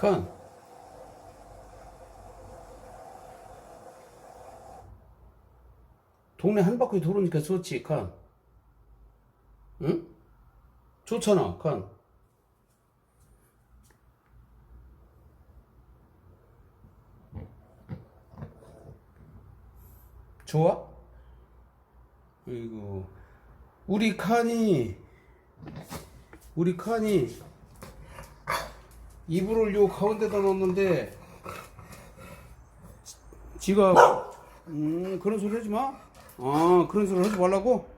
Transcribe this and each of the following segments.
칸. 동네 한 바퀴 돌으니까 좋지, 칸. 응? 좋잖아, 칸. 좋아? 아이고. 우리 칸이, 우리 칸이 이불을 요 가운데다 놓는데, 지가, 음, 그런 소리 하지 마. 아, 그런 소리 하지 말라고?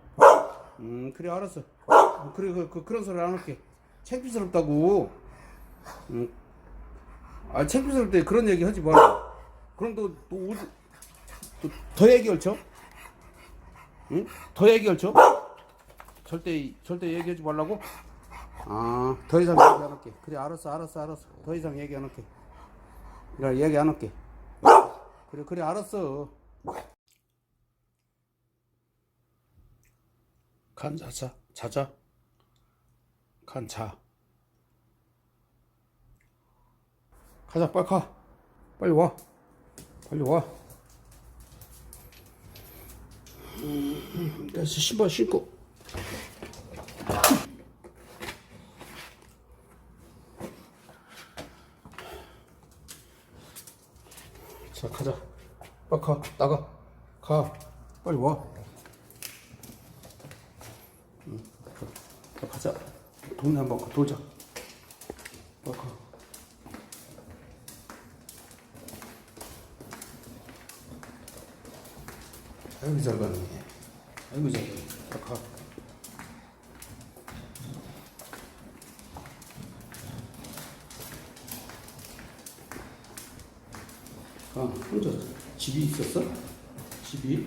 음, 그래, 알았어. 어, 그래, 그, 그, 그런 소리 안 할게. 창피스럽다고. 음. 아, 창피스럽을 때 그런 얘기 하지 말라. 그럼 또, 또, 어디, 또, 더 얘기 걸쳐? 응? 더 얘기 걸쳐? 절대, 절대 얘기하지 말라고? 아, 더 이상 얘기 안 할게. 그래, 알았어, 알았어, 알았어. 더 이상 얘기 안 할게. 그래, 얘기 안 할게. 그래, 그래, 알았어. 간 자자, 자자. 간 자. 가자, 빨리 가. 빨리 와. 빨리 와. 음, 야, 신발 신고. 자, 가자. 빨리 가. 나가. 가. 빨리 와. 응, 가. 가자. 동네 한번 돌자. 빨리 가. 아이고 잘 가네. 아이고 잘 가네. 빨리 가. 아, 혼자 집이 있었어? 집이?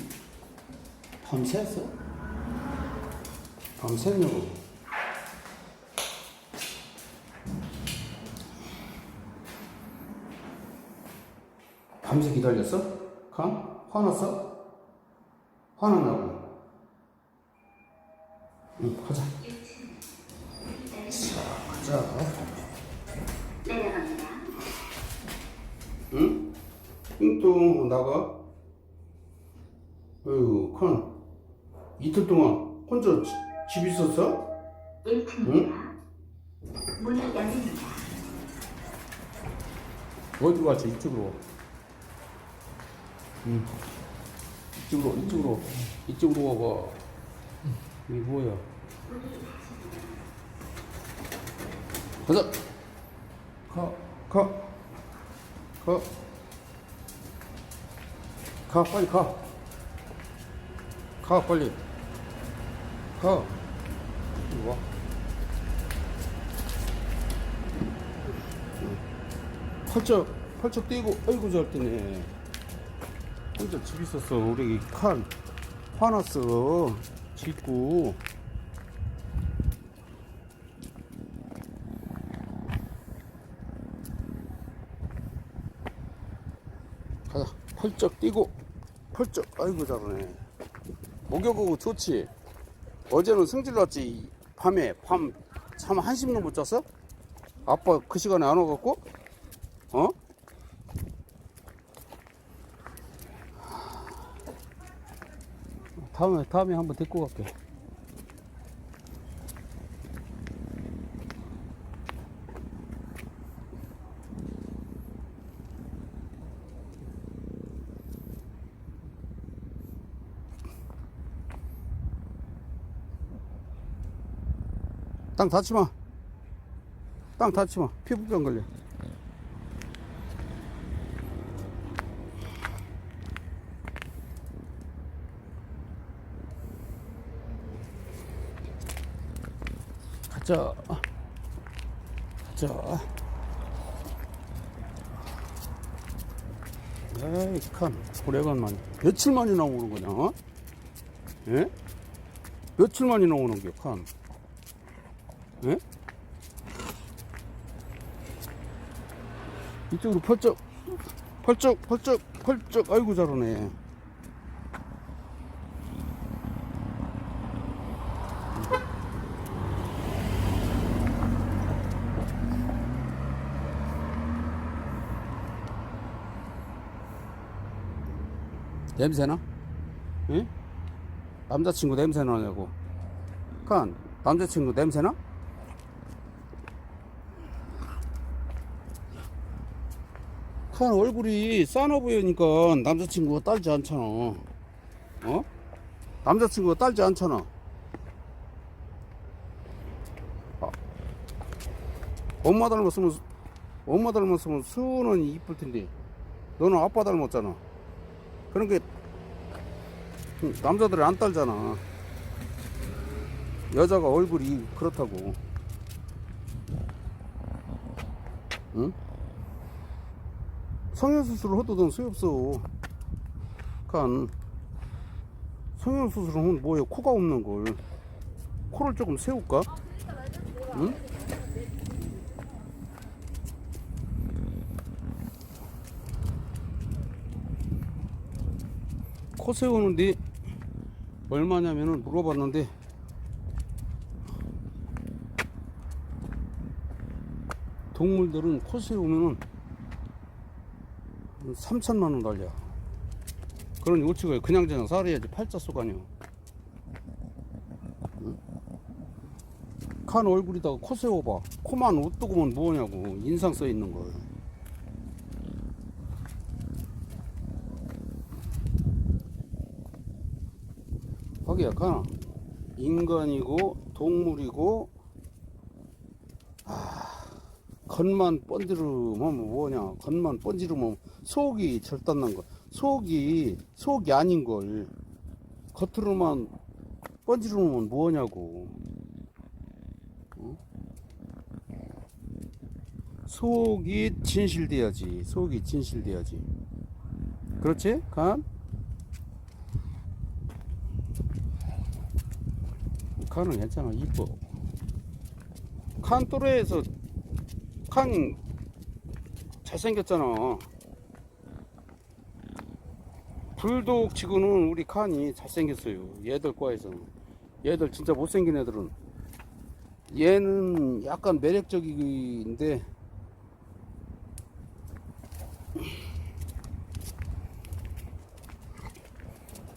밤새웠어? 밤새냐고? 밤새 기다렸어? 강? 화났어? 화났냐 칸. 이틀 동안 혼자 지- 집 있었어? 1층입니다. 문이 열립니다. 어디로 왔지? 이쪽으로. 와. 응. 이쪽으로, 이쪽으로, 이쪽으로 와봐. 이게 뭐야? 가자. 가, 가, 가. 가, 빨리 가. 가, 빨리. 가. 이리 와. 펄쩍 펄쩍 뛰고 아이고 잘 뛰네. 혼자 집 있었어. 우리 칸 화났어. 가자. 펄쩍 뛰고. 펄쩍 아이고 잘하네 목욕하고 좋지 어제는 승질 났지 밤에 밤참 한시넘못 잤어? 아빠 그 시간에 안 와갖고 어? 다음에 다음에 한번 데리고 갈게. 땅 닿지 마. 땅 닿지 마. 피부병 걸려. 가자. 가자. 에이, 칸. 오래간만에. 며칠 만에 나오는 거냐, 어? 예? 며칠 만에 나오는 게, 칸. 응? 이쪽으로 펄쩍 펄쩍 펄쩍 펄쩍 아이고 잘 오네 냄새나? 응? 남자친구 냄새 나냐고. 그니까, 남자친구 냄새나? 칸 얼굴이 싸나 보이니까 남자친구가 딸지 않잖아. 어? 남자친구가 딸지 않잖아. 아. 엄마 닮았으면, 수- 엄마 닮았으면 수는 이쁠 텐데. 너는 아빠 닮았잖아. 게 남자들이 안 딸잖아. 여자가 얼굴이 그렇다고. 응? 성형수술을 해도 소용 없어. 그니까, 성형수술은 뭐예요? 코가 없는 걸. 코를 조금 세울까? 응? 코 세우는데 얼마냐면은 물어봤는데 동물들은 코 세우면은 3천만 원 달려. 그런 요치가 그냥 저냥 살아야지 팔자 속 아니야. 응? 칸 얼굴에다가 코 세워봐. 코만 우뜨고면 뭐냐고 인상 써 있는 걸. 하기야 칸 인간이고 동물이고 겉만 번지르면 뭐냐? 겉만 번지르면 속이 절단난 거. 속이 속이 아닌 걸. 겉으로만 번지르면 뭐냐고. 어? 속이 진실돼야지. 속이 진실돼야지. 그렇지? 간? 칸은 괜찮아. 이뻐. 칸 또래에서 칸 잘생겼잖아. 불독 치고는 우리 칸이 잘생겼어요. 얘들 과에서는. 얘들 진짜 못생긴 애들은. 얘는 약간 매력적인데,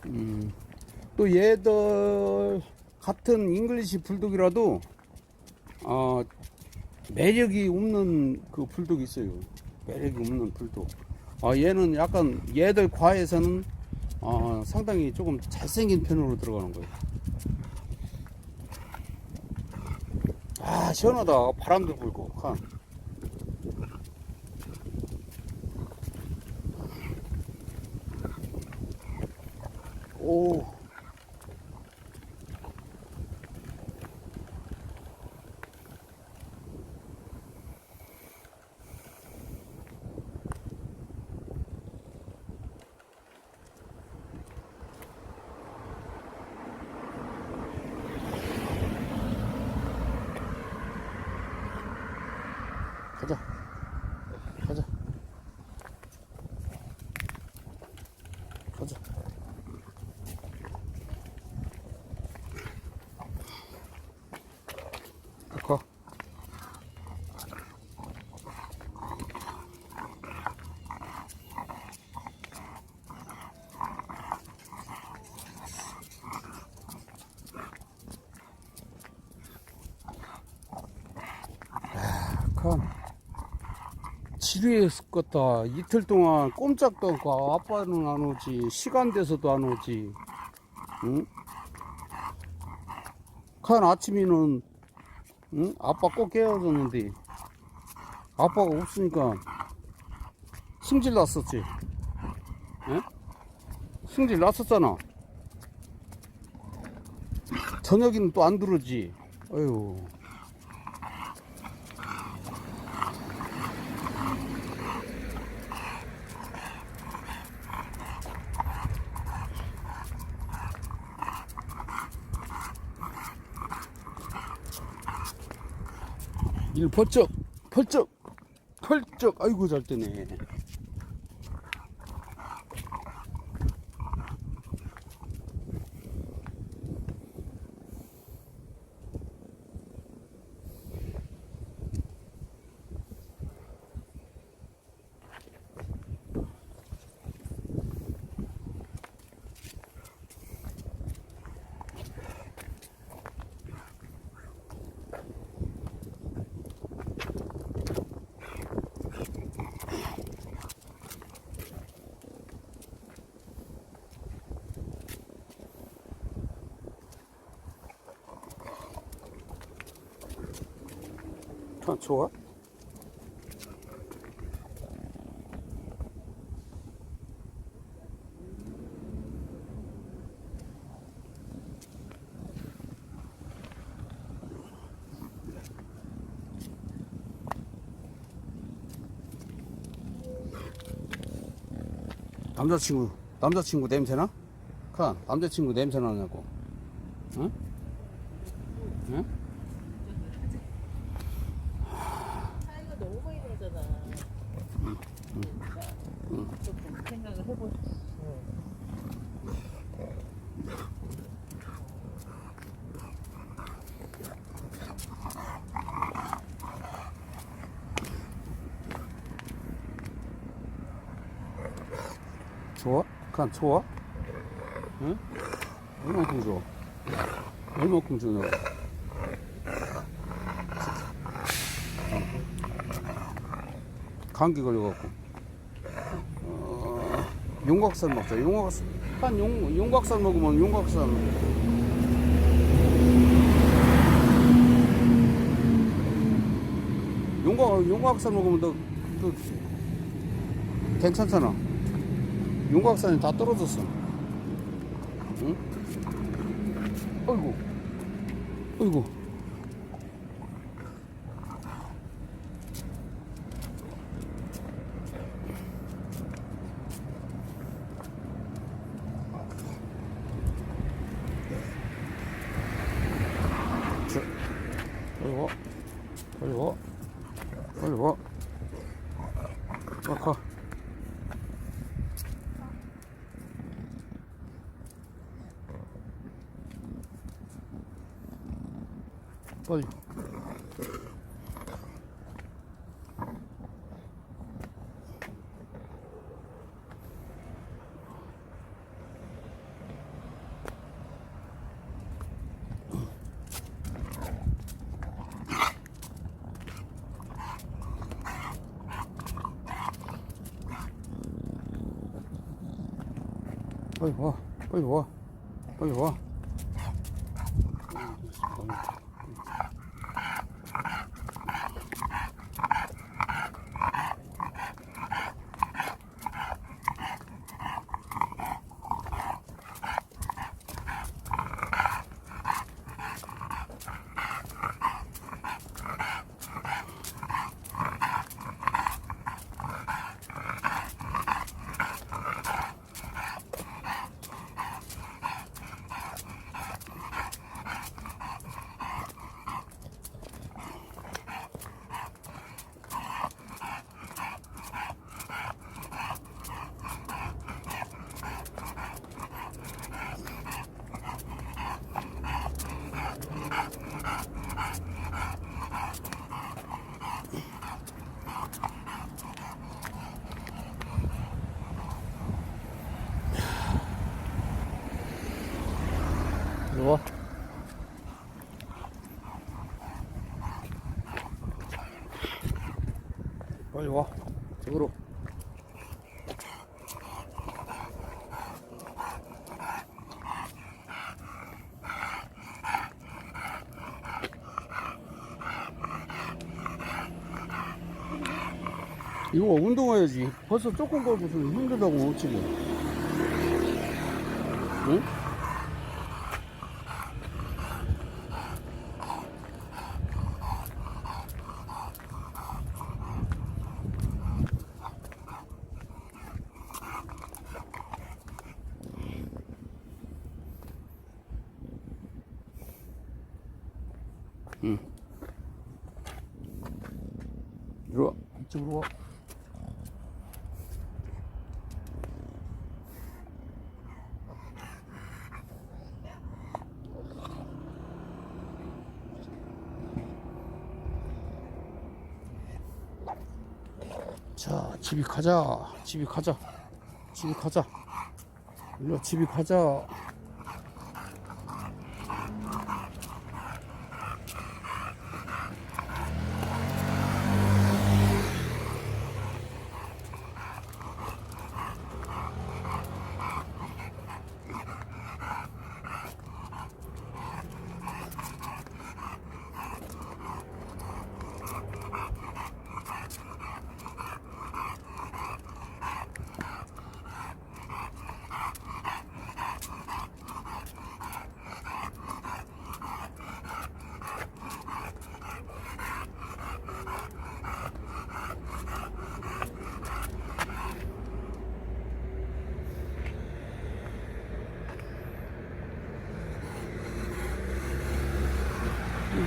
음, 또 얘들 같은 잉글리시 불독이라도, 어, 매력이 없는 그 불독이 있어요. 매력이 없는 불독. 아, 얘는 약간 얘들 과에서는 어, 상당히 조금 잘생긴 편으로 들어가는 거예요. 아, 시원하다. 바람도 불고. 칸. 오. 가자. 가. 칸. 지루했을 것다. 이틀 동안 꼼짝도 않고 아빠는 안 오지. 시간 돼서도 안 오지. 응? 칸 아침에는 응? 아빠 꼭 깨워줬는데 아빠가 없으니까 승질 났었지. 응? 승질 났었잖아. 저녁에는 또 안 들어지. 어휴. 일 번쩍 펄쩍 펄쩍. 아이고 잘 뜨네 아, 좋아. 남자친구, 남자친구 냄새나? 카, 남자친구 냄새 나냐고. 응? 응? 차이가 너무 많이 나잖아. 그러니까 조금 생각을 해보. 좋아? 칸 좋아? 응? 얼마큼 줘? 얼마큼 주냐고? 감기 걸려갖고. 어, 용각산 먹자. 용각산. 한 용, 용각산 먹으면 용각산. 용각, 용각산 먹으면 너, 그, 괜찮잖아. 용각산이 다 떨어졌어. 응? 어이구. 어이구. 자, 빨리 와. 빨리 와. 빨리 와. 가, 가. 빨리. 빨리 와, 빨리 와, 와. 빨리 와. 저기로. 이거 운동해야지. 벌써 조금 걸고서 힘들다고 지금. 응? 이리 와. 이쪽으로 와. 자, 집이 가자. 집이 가자. 집이 가자. 일로 와, 집이 가자.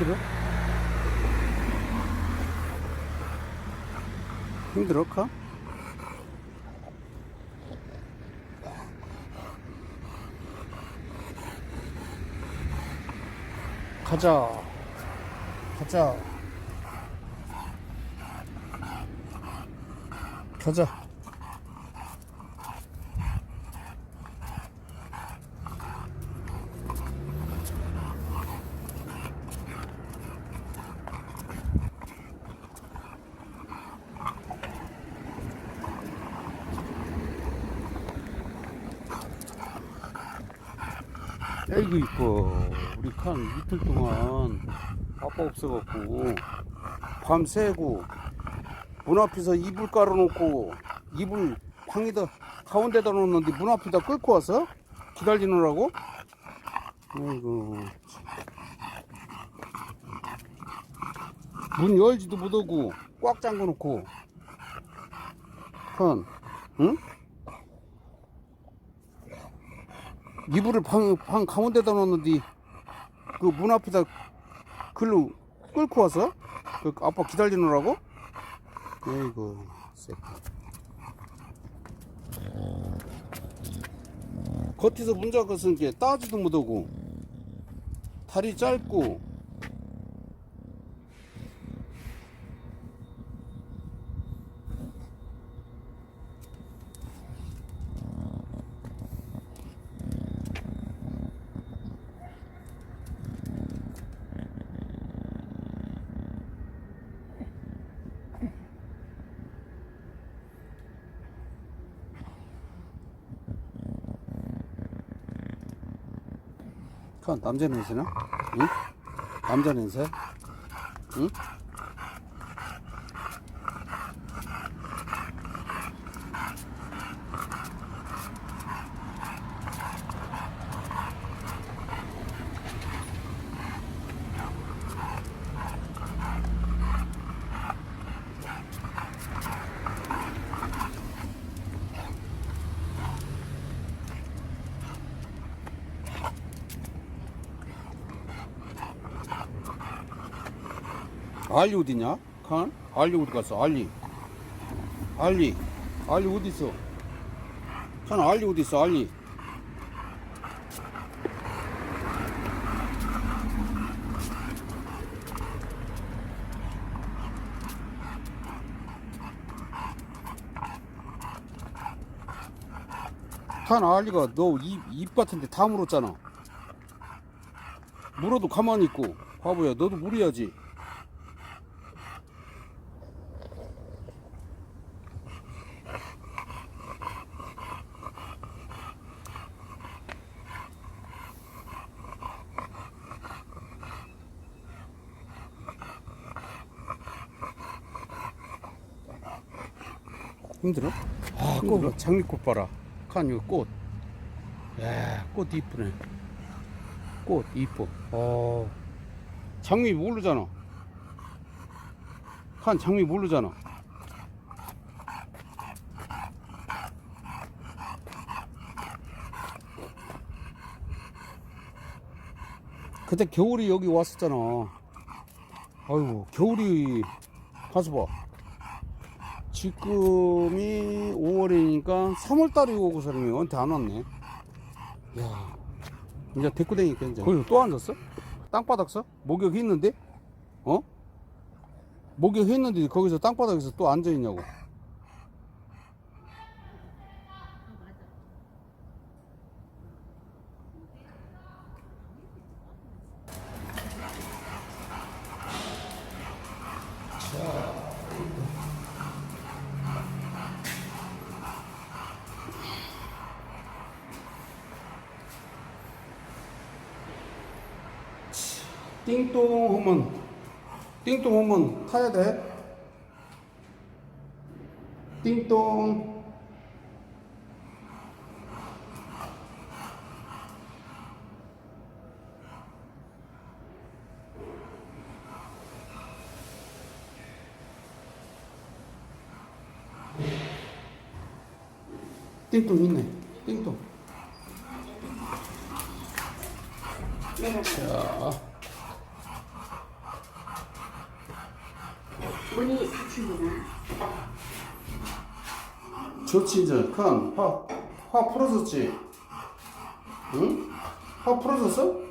힘들어? 힘들어 카? 가자 가자 가자 아이고 이뻐 우리 칸 이틀 동안 아빠 없어갖고 밤 새고 문 앞에서 이불 깔아놓고 이불 방에다 가운데다 놓는데 문 앞에다 끌고 와서 기다리느라고? 아이고 문 열지도 못하고 꽉 잠궈놓고. 칸 응? 이불을 방, 방 가운데다 놓는데 그 문 앞에다 글로 끌고 와서 그 아빠 기다리느라고? 에이구 새끼. 겉에서 문 잠갔은 게 따지도 못하고 다리 짧고 그 남자 냄새나? 응? 남자 냄새? 응? 알리 어디냐? 칸? 알리 어디 갔어? 알리. 알리. 알리 어디 있어? 칸 알리 어디 있어? 알리. 칸 알리가 너 입 입 같은데 다 물었잖아. 물어도 가만히 있고 바보야 너도 물어야지. 힘들어? 아, 꽃, 장미꽃 봐라. 칸, 이거 꽃. 야, 꽃 이쁘네. 꽃 이뻐. 어, 장미 모르잖아. 칸, 장미 모르잖아. 그때 겨울이 여기 왔었잖아. 아이고, 겨울이, 가서 봐. 지금이 5월이니까 3월달에 오고 사람이 언제 안 왔네. 야, 이제 다니니까 이제. 거기서 또 앉았어? 땅바닥 서? 목욕했는데? 어? 목욕했는데 거기서 땅바닥에서 또 앉아있냐고. 띵동 하면, 띵동 하면 타야 돼. 띵동. 띵동 있네. 띵동. 자. 문이 닫힙니다. 이제 큰 화, 화 풀어졌지? 응? 화 풀어졌어?